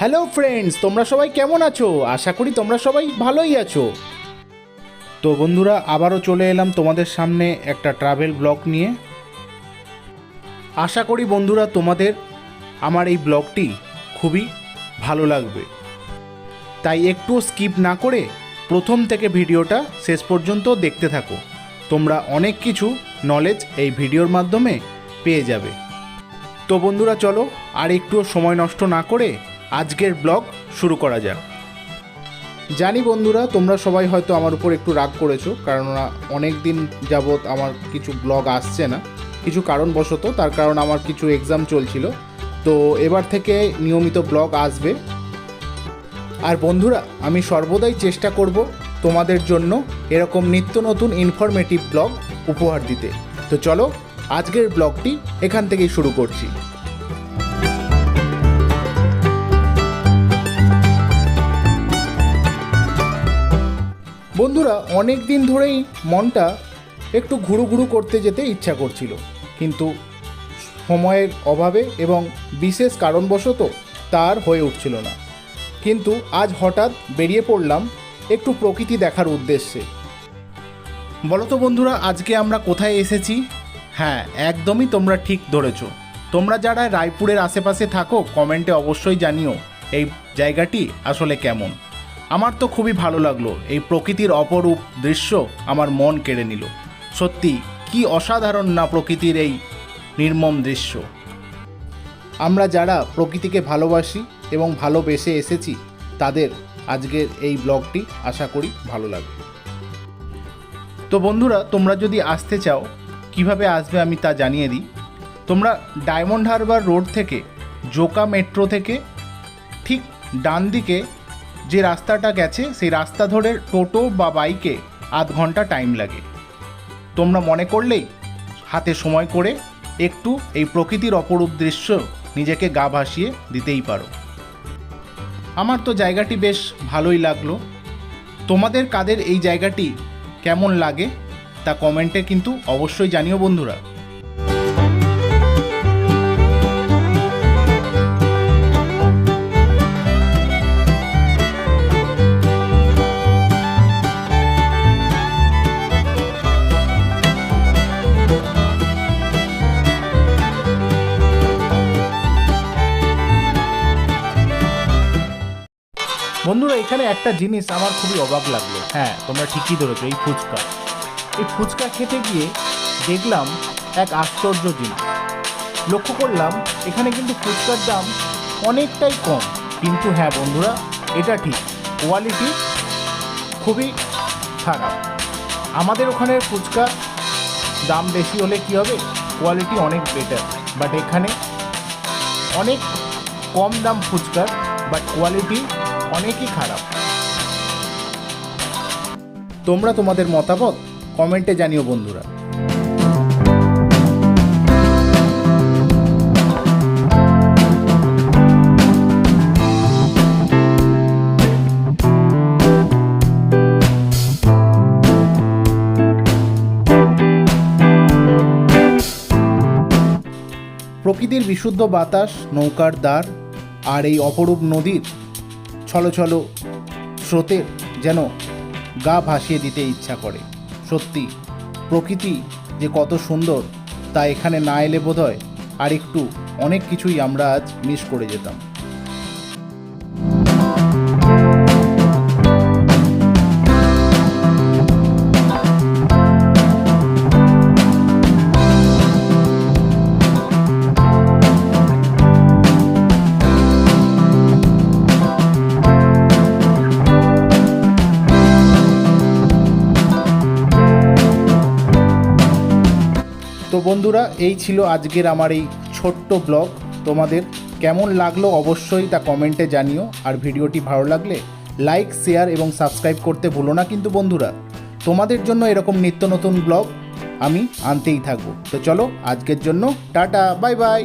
Hello friends তোমরা সবাই কেমন আছো? আশা করি তোমরা সবাই ভালোই আছো। তো বন্ধুরা, আবারও চলে এলাম তোমাদের সামনে একটা ট্রাভেল ব্লগ নিয়ে। আশা করি বন্ধুরা, তোমাদের আমার এই ব্লগটি খুবই ভালো লাগবে। তাই একটু স্কিপ না করে প্রথম থেকে ভিডিওটা শেষ পর্যন্ত দেখতে থাকো। তোমরা অনেক কিছু নলেজ এই ভিডিওর মাধ্যমে পেয়ে যাবে। তো বন্ধুরা, চলো আর একটুও সময় নষ্ট না করে আজকের ব্লগ শুরু করা যাক। জানি বন্ধুরা, তোমরা সবাই হয়তো আমার উপর একটু রাগ করেছ, কেননা অনেক দিন যাবৎ আমার কিছু ব্লগ আসছে না। কিছু কারণবশত, তার কারণ আমার কিছু এক্সাম চলছিল। তো এবার থেকে নিয়মিত ব্লগ আসবে। আর বন্ধুরা, আমি সর্বদাই চেষ্টা করব তোমাদের জন্য এরকম নিত্য নতুন ইনফরমেটিভ ব্লগ উপহার দিতে। তো চলো, আজকের ব্লগটি এখান থেকেই শুরু করছি। বন্ধুরা, অনেক দিন ধরেই মনটা একটু ঘুরু ঘুরু করতে যেতে ইচ্ছা করছিল। কিন্তু সময়ের অভাবে এবং বিশেষ কারণবশত তার হয়ে উঠছিল না। কিন্তু আজ হঠাৎ বেরিয়ে পড়লাম একটু প্রকৃতি দেখার উদ্দেশ্যে। বলো তো বন্ধুরা, আজকে আমরা কোথায় এসেছি? হ্যাঁ একদমই তোমরা ঠিক ধরেছ। তোমরা যারা রায়পুরের আশেপাশে থাকো, কমেন্টে অবশ্যই জানিও এই জায়গাটি আসলে কেমন। আমার তো খুবই ভালো লাগল এই প্রকৃতির অপরূপ দৃশ্য আমার মন কেড়ে নিল। সত্যি, কি অসাধারণ না প্রকৃতির এই নির্মম দৃশ্য। আমরা যারা প্রকৃতিকে ভালোবাসি এবং ভালোবেসে এসেছি, তাদের আজকের এই ব্লগটি আশা করি ভালো লাগবে। তো বন্ধুরা, তোমরা যদি আসতে চাও, কীভাবে আসবে আমি তা জানিয়ে দিই। তোমরা ডায়মন্ড হারবার রোড থেকে, জোকা মেট্রো থেকে, ঠিক ডান দিকে যে রাস্তাটা গেছে, সেই রাস্তা ধরে টোটো বা বাইকে আধ ঘণ্টা টাইম লাগে। তোমরা মনে করলেই হাতে সময় করে একটু এই প্রকৃতির অপরূপ দৃশ্য নিজেকে গা ভাসিয়ে দিতেই পারো। আমার তো জায়গাটি বেশ ভালোই লাগল। তোমাদের কাদের এই জায়গাটি কেমন লাগে তা কমেন্টে কিন্তু অবশ্যই জানিও বন্ধুরা। বন্ধুরা, এখানে একটা জিনিস আমার খুবই অবাক লাগল। হ্যাঁ তোমরা ঠিকই ধরেছো, এই ফুচকা। এই ফুচকা খেতে গিয়ে দেখলাম এক আশ্চর্য জিনিস। লক্ষ্য করলাম, এখানে কিন্তু ফুচকার দাম অনেকটাই কম। কিন্তু হ্যাঁ বন্ধুরা, এটা ঠিক কোয়ালিটি খুবই খারাপ। আমাদের ওখানে ফুচকা দাম বেশি হলে কি হবে? কোয়ালিটি অনেক বেটার বাট এখানে অনেক কম দাম ফুচকার বাট কোয়ালিটি অনেকই খারাপ। তোমরা তোমাদের মতামত কমেন্টে জানিও বন্ধুরা। প্রকৃতির বিশুদ্ধ বাতাস, নৌকার দ্বার আর এই অপরূপ নদীর ছলো ছলো স্রোতের যেন গা ভাসিয়ে দিতে ইচ্ছা করে। সত্যি, প্রকৃতি যে কত সুন্দর, তা এখানে না এলে বোধহয় আর একটু অনেক কিছুই আমরা আজ মিস করে যেতাম। বন্ধুরা, এই ছিল আজকের আমার এই ছোট্ট ব্লগ। তোমাদের কেমন লাগল অবশ্যই তা কমেন্টে জানিও। আর ভিডিওটি ভালো লাগলে লাইক, শেয়ার এবং সাবস্ক্রাইব করতে ভুলো না কিন্তু বন্ধুরা। তোমাদের জন্য এরকম নিত্য নতুন ব্লগ আমি আনতেই থাকব। তো চলো, আজকের জন্য টাটা, বাই বাই।